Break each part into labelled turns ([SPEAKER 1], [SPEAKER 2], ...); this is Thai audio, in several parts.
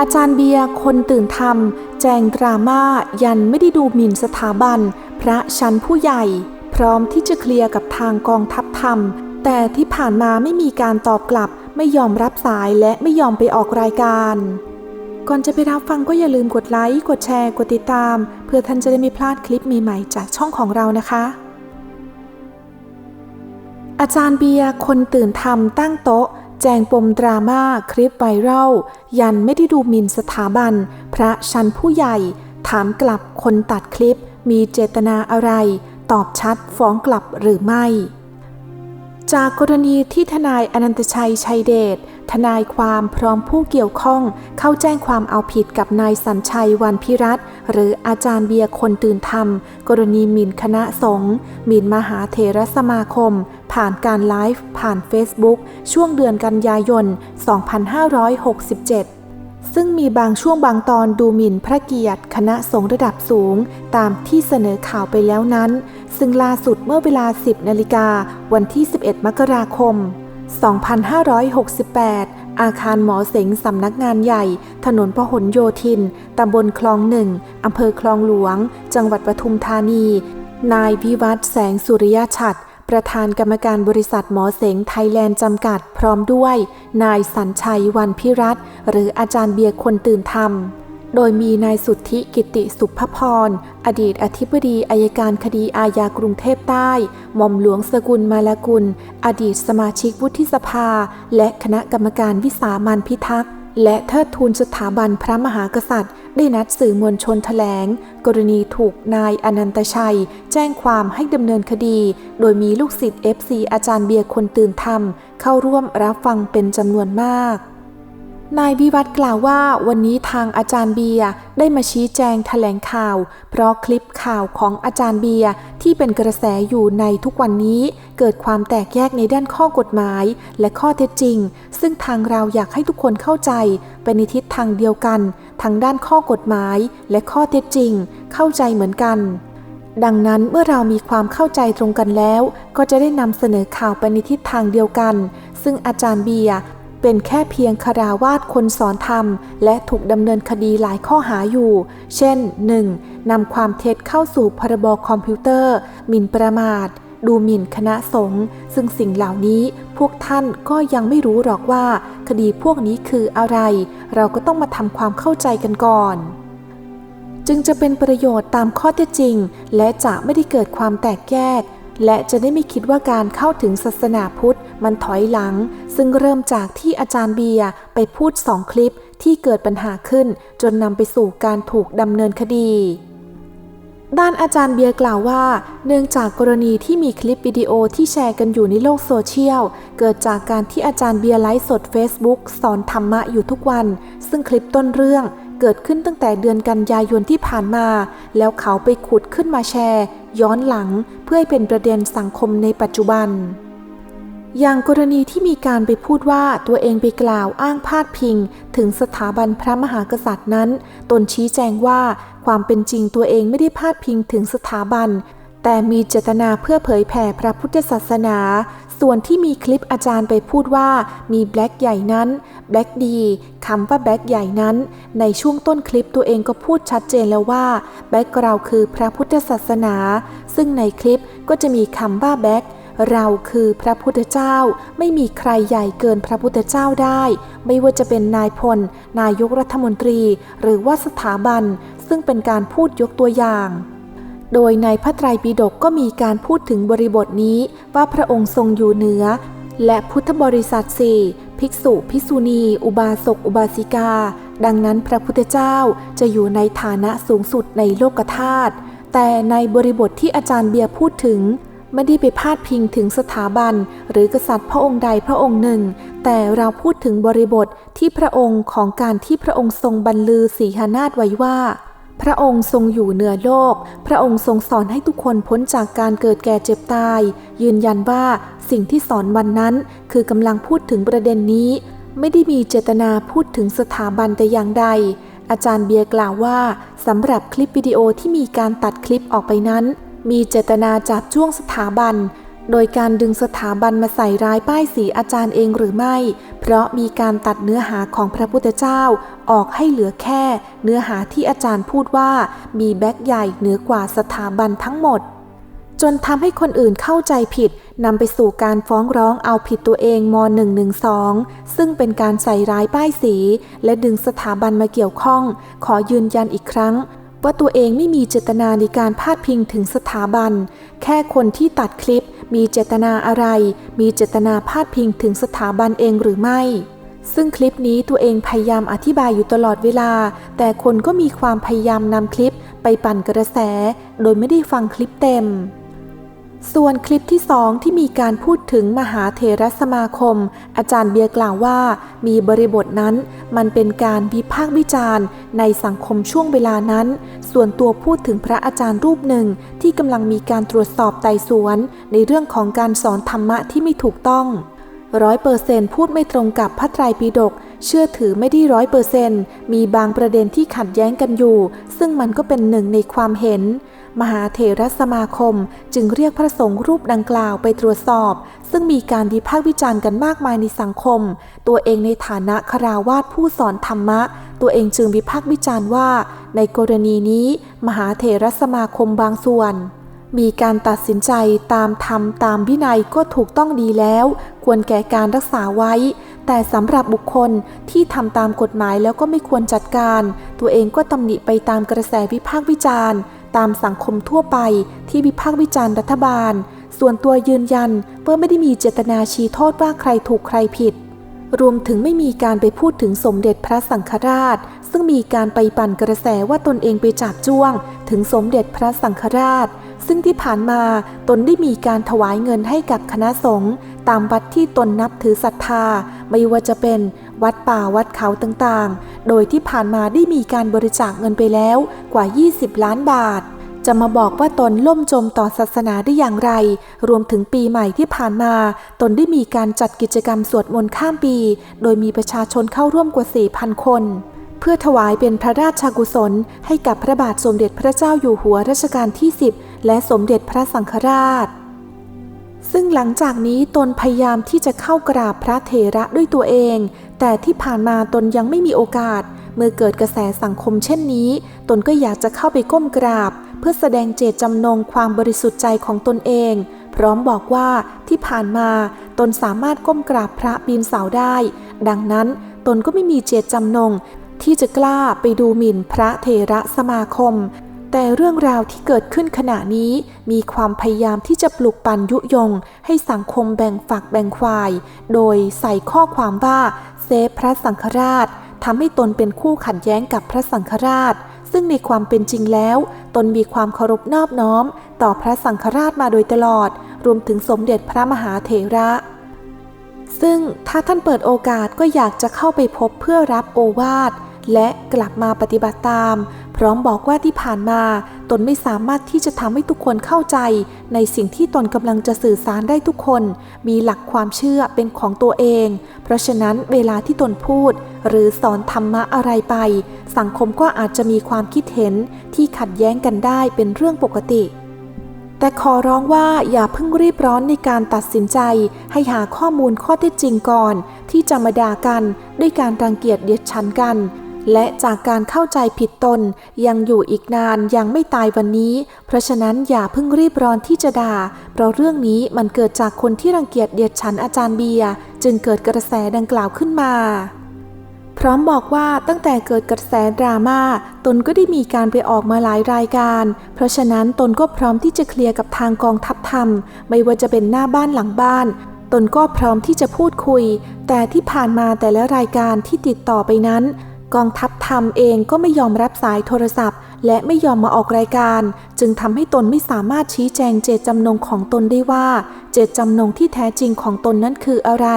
[SPEAKER 1] อาจารย์เบียร์คนตื่นธรรม แจงดราม่ายันไม่ได้ดูหมิ่นสถาบัน พระชั้นผู้ใหญ่ พร้อมที่จะเคลียร์กับทางกองทัพธรรม แต่ที่ผ่านมาไม่มีการตอบกลับ ไม่ยอมรับสายและไม่ยอมไปออกรายการ ก่อนจะไปรับฟังก็อย่าลืมกดไลค์กดแชร์กดติดตาม เพื่อท่านจะได้ไม่พลาดคลิปใหม่ๆจากช่องของเรานะคะ อาจารย์เบียร์คนตื่นธรรมตั้งโต๊ะ แจงปมดราม่าคลิปไวรัลยันไม่ได้ดูหมิ่นสถาบัน พระชั้นผู้ใหญ่ ถามกลับคนตัดคลิปมีเจตนาอะไร ตอบชัดฟ้องกลับหรือไม่ จากกรณีที่ทนายอนันตชัยชัยเดชทนายความพร้อมผู้เกี่ยวข้องเข้าแจ้งความเอาผิดกับนายสัญชัยวันพิรัตหรืออาจารย์เบียร์คนตื่นธรรม กรณีหมิ่นคณะสงฆ์หมิ่นมหาเถรสมาคม ผ่านการไลฟ์ผ่าน Facebook ช่วงเดือนกันยายน 2567 ซึ่งมีบางช่วงบางตอนดูหมิ่นพระเกียรติ คณะสงฆ์ระดับสูง ตามที่เสนอข่าวไปแล้วนั้น ซึ่งล่าสุดเมื่อเวลา 10 นาฬิกาวันที่ 11 มกราคม 2568อาคารหมอเสงสำนักงานใหญ่ ถนนพหลโยธิน ตำบลคลองหนึ่ง อำเภอคลองหลวง จังหวัดปทุมธานี นายวิวัฒน์แสงสุริยชัด ประธานกรรมการบริษัทหมอเสงไทยแลนด์จำกัดพร้อมด้วย นายสัญชัยวันพิรัตหรืออาจารย์เบียร์คนตื่นธรรม โดยมีนายสุทธิกิติสุภพร อดีตอธิบดีอายการคดีอาญากรุงเทพใต้ หม่อมหลวงสกุลมาลกุล อดีตสมาชิกวุฒิสภา และคณะกรรมการวิสามันพิทักษ์ และเทิดทูนสถาบันพระมหากษัตริย์ ได้นัดสื่อมวลชนแถลง กรณีถูกนายอนันตชัย แจ้งความให้ดำเนินคดี โดยมีลูกศิษย์ FC อาจารย์เบียร์คนตื่นธรรม เข้าร่วมรับฟังเป็นจำนวนมาก นายวิวัฒกล่าวว่าวันนี้ทางอาจารย์เบียร์ได้มาชี้แจงแถลงข่าว เพราะคลิปข่าวของอาจารย์เบียร์ที่เป็นกระแสอยู่ในทุกวันนี้ เกิดความแตกแยกในด้านข้อกฎหมาย และข้อเท็จจริง ซึ่งทางเราอยากให้ทุกคนเข้าใจไปในทิศทางเดียวกันทั้งด้านข้อกฎหมาย และข้อเท็จจริง เข้าใจเหมือนกันดังนั้นเมื่อเรามีความเข้าใจตรงกันแล้ว ก็จะได้นำเสนอข่าวไปในทิศทางเดียวกัน ซึ่งอาจารย์เบียร์ เป็นแค่เพียงคาราวาสคนสอนธรรม และถูกดำเนินคดีหลายข้อหาอยู่ เช่น 1. นำความเท็จเข้าสู่พรบคอมพิวเตอร์ หมิ่นประมาท ดูหมิ่นคณะสงฆ์ซึ่งสิ่งเหล่านี้พวกท่านก็ยังไม่รู้หรอกว่า คดีพวกนี้คืออะไร เราก็ต้องมาทำความเข้าใจกันก่อนจึงจะเป็นประโยชน์ตามข้อเท็จจริง และจะไม่ได้เกิดความแตกแยก และจะได้ไม่คิดว่าการเข้าถึงศาสนาพุทธ มันถอยหลัง ซึ่งเริ่มจากที่อาจารย์เบียร์ไปพูดสองคลิปที่เกิดปัญหาขึ้นจนนำไปสู่การถูกดำเนินคดี ด้านอาจารย์เบียร์กล่าวว่า เนื่องจากกรณีที่มีคลิปวิดีโอที่แชร์กันอยู่ในโลกโซเชียล เกิดจากการที่อาจารย์เบียร์ไลฟ์สด Facebook สอนธรรมะอยู่ทุกวัน ซึ่งคลิปต้นเรื่องเกิดขึ้นตั้งแต่เดือนกันยายนที่ผ่านมา แล้วเขาไปขุดขึ้นมาแชร์ ย้อนหลังเพื่อให้เป็นประเด็นสังคมในปัจจุบัน อย่างกรณีที่มีการไปพูดว่าตัวเองไปกล่าวอ้างพาดพิง ถึงสถาบันพระมหากษัตริย์นั้น ตนชี้แจงว่าความเป็นจริงตัวเองไม่ได้พาดพิงถึงสถาบัน แต่มีเจตนาเพื่อเผยแผ่พระพุทธศาสนา ส่วนที่มีคลิปอาจารย์ไปพูดว่ามีแบล็กใหญ่นั้นแบล็กดีคำว่าแบล็กใหญ่นั้น ในช่วงต้นคลิปตัวเองก็พูดชัดเจนแล้วว่าแบล็กเราคือพระพุทธศาสนา ซึ่งในคลิปก็จะมีคำว่าแบล็ก เราคือพระพุทธเจ้าไม่มีใครใหญ่เกินพระพุทธเจ้าได้ ไม่ว่าจะเป็นนายพล นายกรัฐมนตรี หรือว่าสถาบัน ซึ่งเป็นการพูดยกตัวอย่างโดยในพระไตรปิฎกก็มีการพูดถึงบริบทนี้ว่าพระองค์ทรงอยู่เหนือ และพุทธบริษัทสี่ภิกษุภิกษุณี อุบาสกอุบาสิกา ดังนั้นพระพุทธเจ้าจะอยู่ในฐานะสูงสุดในโลกธาตุแต่ในบริบทที่อาจารย์เบียร์พูดถึง ไม่ได้ไปพาดพิงถึงสถาบัน หรือกษัตริย์พระองค์ใดพระองค์หนึ่ง แต่เราพูดถึงบริบทที่พระองค์ของการที่พระองค์ทรงบรรลือสีหานาฏไว้ว่า พระองค์ทรงอยู่เหนือโลก พระองค์ทรงสอนให้ทุกคนพ้นจากการเกิดแก่เจ็บตาย ยืนยันว่าสิ่งที่สอนวันนั้น คือกำลังพูดถึงประเด็นนี้ ไม่ได้มีเจตนาพูดถึงสถาบันแต่อย่างใดอาจารย์เบียร์กล่าวว่าสำหรับคลิปวิดีโอที่มีการตัดคลิปออกไปนั้น มีเจตนาจับจ้วงสถาบัน โดยการดึงสถาบันมาใส่ร้ายป้ายสีอาจารย์เองหรือไม่ เพราะมีการตัดเนื้อหาของพระพุทธเจ้า ออกให้เหลือแค่ เนื้อหาที่อาจารย์พูดว่ามีแบ็กใหญ่เหนือกว่าสถาบันทั้งหมด จนทำให้คนอื่นเข้าใจผิดนำไปสู่การฟ้องร้องเอาผิดตัวเองม .112 ซึ่งเป็นการใส่ร้ายป้ายสี และดึงสถาบันมาเกี่ยวข้อง ขอยืนยันอีกครั้ง ว่าตัวเองไม่มีเจตนาในการพาดพิงถึงสถาบัน แค่คนที่ตัดคลิปมีเจตนาอะไร มีเจตนาพาดพิงถึงสถาบันเองหรือไม่ ซึ่งคลิปนี้ตัวเองพยายามอธิบายอยู่ตลอดเวลา แต่คนก็มีความพยายามนำคลิปไปปั่นกระแส โดยไม่ได้ฟังคลิปเต็ม ส่วนคลิปที่สองที่มีการพูดถึงมหาเถรสมาคม อาจารย์เบียร์กล่าวว่า มีบริบทนั้น มันเป็นการวิพากษ์วิจารณ์ ในสังคมช่วงเวลานั้น ส่วนตัวพูดถึงพระอาจารย์รูปหนึ่ง ที่กำลังมีการตรวจสอบไต่สวน ในเรื่องของการสอนธรรมะที่ไม่ถูกต้องร้อยเปอร์เซนพูดไม่ตรงกับพระไตรปิฎกเชื่อถือไม่ได้ร้อยเปอร์เซนมีบางประเด็นที่ขัดแย้งกันอยู่ ซึ่งมันก็เป็นหนึ่งในความเห็น มหาเถรสมาคม จึงเรียกพระสงฆ์รูปดังกล่าวไปตรวจสอบ ซึ่งมีการวิพากษ์วิจารณ์กันมากมายในสังคม ตัวเองในฐานะคราวาสผู้สอนธรรมะ ตัวเองจึงวิพากษ์วิจารณ์ว่า ในกรณีนี้ มหาเถรสมาคมบางส่วน มีการตัดสินใจตามธรรมตามวินัยก็ถูกต้องดีแล้ว ควรแก่การรักษาไว้ แต่สำหรับบุคคลที่ทำตามกฎหมายแล้วก็ไม่ควรจัดการ ตัวเองก็ตำหนิไปตามกระแสวิพากษ์วิจารณ์ ตามสังคมทั่วไปที่วิพากษ์วิจารณ์รัฐบาล ส่วนตัวยืนยันว่าไม่ได้มีเจตนาชี้โทษว่าใครถูกใครผิด รวมถึงไม่มีการไปพูดถึงสมเด็จพระสังฆราช ซึ่งมีการไปปั่นกระแสว่าตนเองไปจับจ้วง ถึงสมเด็จพระสังฆราช ซึ่งที่ผ่านมาตนได้มีการถวายเงินให้กับคณะสงฆ์ตามวัดที่ตนนับถือศรัทธา ไม่ว่าจะเป็นวัดป่าวัดเขาต่างๆ โดยที่ผ่านมาได้มีการบริจาคเงินไปแล้วกว่า 20 ล้านบาท จะมาบอกว่าตนล่มจมต่อศาสนาได้อย่างไร รวมถึงปีใหม่ที่ผ่านมา ตนได้มีการจัดกิจกรรมสวดมนต์ข้ามปี โดยมีประชาชนเข้าร่วมกว่า 4,000 คนเพื่อถวายเป็นพระราชากุศล ให้กับพระบาทสมเด็จพระเจ้าอยู่หัวรัชกาลที่ 10และสมเด็จพระสังฆราช ซึ่งหลังจากนี้ตนพยายามที่จะเข้ากราบพระเถระด้วยตัวเอง แต่ที่ผ่านมาตนยังไม่มีโอกาส เมื่อเกิดกระแสสังคมเช่นนี้ ตนก็อยากจะเข้าไปก้มกราบ เพื่อแสดงเจตจำนงความบริสุทธิ์ใจของตนเอง พร้อมบอกว่าที่ผ่านมาตนสามารถก้มกราบพระปีนเสาได้ ดังนั้นตนก็ไม่มีเจตจำนงที่จะกล้าไปดูหมิ่นพระเถระสมาคม แต่เรื่องราวที่เกิดขึ้นขณะนี้มีความพยายามที่จะปลุกปั่นยุยง ให้สังคมแบ่งฝักแบ่งฝ่าย โดยใส่ข้อความว่าเซฟพระสังฆราชทำให้ตนเป็นคู่ขัดแย้งกับพระสังฆราช ซึ่งในความเป็นจริงแล้ว ตนมีความเคารพนอบน้อม ต่อพระสังฆราชมาโดยตลอด รวมถึงสมเด็จพระมหาเถระ ซึ่งถ้าท่านเปิดโอกาสก็อยากจะเข้าไปพบเพื่อรับโอวาทและกลับมาปฏิบัติตาม พร้อมบอกว่าที่ผ่านมา ตนไม่สามารถที่จะทำให้ทุกคนเข้าใจ ในสิ่งที่ตนกำลังจะสื่อสารได้ทุกคน มีหลักความเชื่อเป็นของตัวเอง เพราะฉะนั้นเวลาที่ตนพูด หรือสอนธรรมะอะไรไป สังคมก็อาจจะมีความคิดเห็นที่ขัดแย้งกันได้เป็นเรื่องปกติแต่ขอร้องว่าอย่าเพิ่งรีบร้อนในการตัดสินใจ ให้หาข้อมูลข้อเท็จจริงก่อน ที่จะมาด่ากันด้วยการรังเกียจเดียดฉันกัน และจากการเข้าใจผิดตนยังอยู่อีกนานยังไม่ตายวันนี้ เพราะฉะนั้นอย่าเพิ่งรีบร้อนที่จะด่า เพราะเรื่องนี้มันเกิดจากคนที่รังเกียจเดียดฉันอาจารย์เบียร์จึงเกิดกระแสดังกล่าวขึ้นมาพร้อมบอกว่าตั้งแต่เกิดกระแสดราม่าตนก็ได้มีการไปออกมาหลายรายการ เพราะฉะนั้นตนก็พร้อมที่จะเคลียร์กับทางกองทัพธรรม ไม่ว่าจะเป็นหน้าบ้านหลังบ้าน ตนก็พร้อมที่จะพูดคุย แต่ที่ผ่านมาแต่ละรายการที่ติดต่อไปนั้น กองทัพธรรมเองก็ไม่ยอมรับสายโทรศัพท์ และไม่ยอมมาออกรายการ จึงทำให้ตนไม่สามารถชี้แจงเจตจำนงของตนได้ว่า เจตจำนงที่แท้จริงของตนนั้นคืออะไร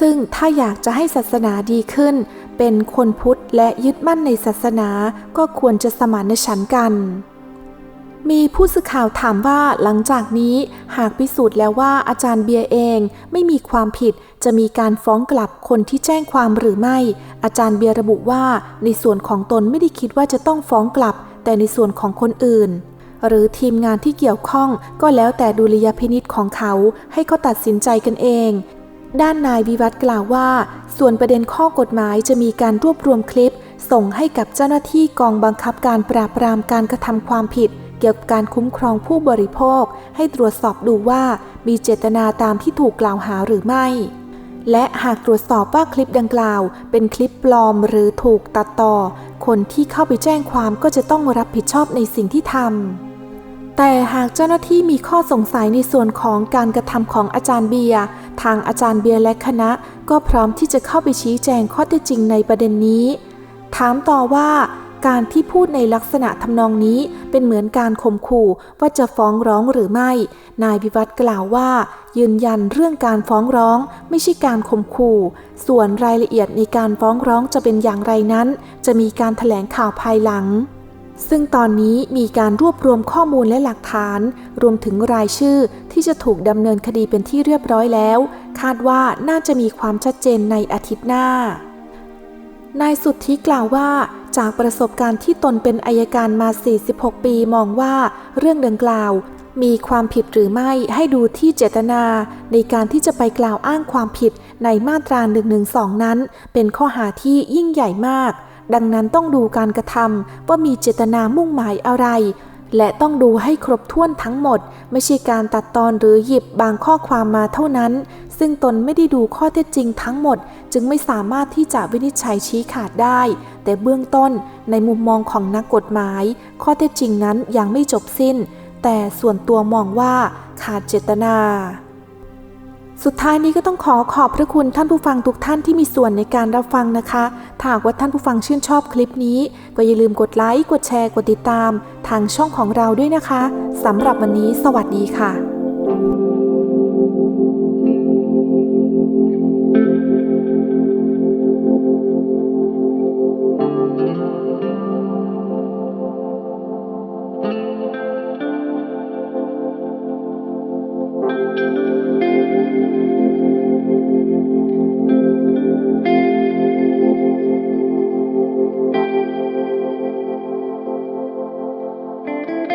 [SPEAKER 1] ซึ่งถ้าอยากจะให้ศาสนาดีขึ้น เป็นคนพุทธและยึดมั่นในศาสนาก็ควรจะสมานฉันท์กัน มีผู้สื่อข่าวถามว่าหลังจากนี้หากพิสูจน์แล้วว่าอาจารย์เบียร์เองไม่มีความผิดจะมีการฟ้องกลับคนที่แจ้งความหรือไม่ อาจารย์เบียร์ระบุว่าในส่วนของตนไม่ได้คิดว่าจะต้องฟ้องกลับ แต่ในส่วนของคนอื่น หรือทีมงานที่เกี่ยวข้องก็แล้วแต่ดุลยพินิษของเขาให้เขาตัดสินใจกันเอง ด้านนายวิวัฒกล่าวว่า ส่วนประเด็นข้อกฎหมายจะมีการรวบรวมคลิป ส่งให้กับเจ้าหน้าที่กองบังคับการปราบปรามการกระทำความผิด เกี่ยวกับการคุ้มครองผู้บริโภค ให้ตรวจสอบดูว่ามีเจตนาตามที่ถูกกล่าวหาหรือไม่ และหากตรวจสอบว่าคลิปดังกล่าว เป็นคลิปปลอมหรือถูกตัดต่อ คนที่เข้าไปแจ้งความก็จะต้องรับผิดชอบในสิ่งที่ทำแต่หากเจ้าหน้าที่มีข้อสงสัยในส่วนของการกระทำของอาจารย์เบียร์ทางอาจารย์เบียร์และคณะ ก็พร้อมที่จะเข้าไปชี้แจงข้อเท็จจริงในประเด็นนี้ ถามต่อว่า การที่พูดในลักษณะทำนองนี้เป็นเหมือนการข่มขู่ว่าจะฟ้องร้องหรือไม่ นายวิวัฒกล่าวว่า ยืนยันเรื่องการฟ้องร้องไม่ใช่การข่มขู่ ส่วนรายละเอียดในการฟ้องร้องจะเป็นอย่างไรนั้น จะมีการถแถลงข่าวภายหลังซึ่งตอนนี้มีการรวบรวมข้อมูลและหลักฐาน รวมถึงรายชื่อที่จะถูกดำเนินคดีเป็นที่เรียบร้อยแล้ว คาดว่าน่าจะมีความชัดเจนในอาทิตย์หน้านายสุทธิกล่าวว่า จากประสบการณ์ที่ตนเป็นอายการมา 46 ปีมองว่าเรื่องดังกล่าว มีความผิดหรือไม่ให้ดูที่เจตนา ในการที่จะไปกล่าวอ้างความผิดในมาตรา 112 นั้น เป็นข้อหาที่ยิ่งใหญ่มาก ดังนั้นต้องดูการกระทำว่ามีเจตนามุ่งหมายอะไร และต้องดูให้ครบถ้วนทั้งหมด ไม่ใช่การตัดตอนหรือหยิบบางข้อความมาเท่านั้น ซึ่งตนไม่ได้ดูข้อเท็จจริงทั้งหมด จึงไม่สามารถที่จะวินิจฉัยชี้ขาดได้ แต่เบื้องต้นในมุมมองของนักกฎหมาย ข้อเท็จจริงนั้นยังไม่จบสิ้น แต่ส่วนตัวมองว่าขาดเจตนาสุดท้ายนี้ก็ต้องขอขอบพระคุณท่านผู้ฟังทุกท่านที่มีส่วนในการรับฟังนะคะถ้าหากว่าท่านผู้ฟังชื่นชอบคลิปนี้ ก็อย่าลืมกดไลค์ กดแชร์ กดติดตาม ทางช่องของเราด้วยนะคะสำหรับวันนี้ สวัสดีค่ะ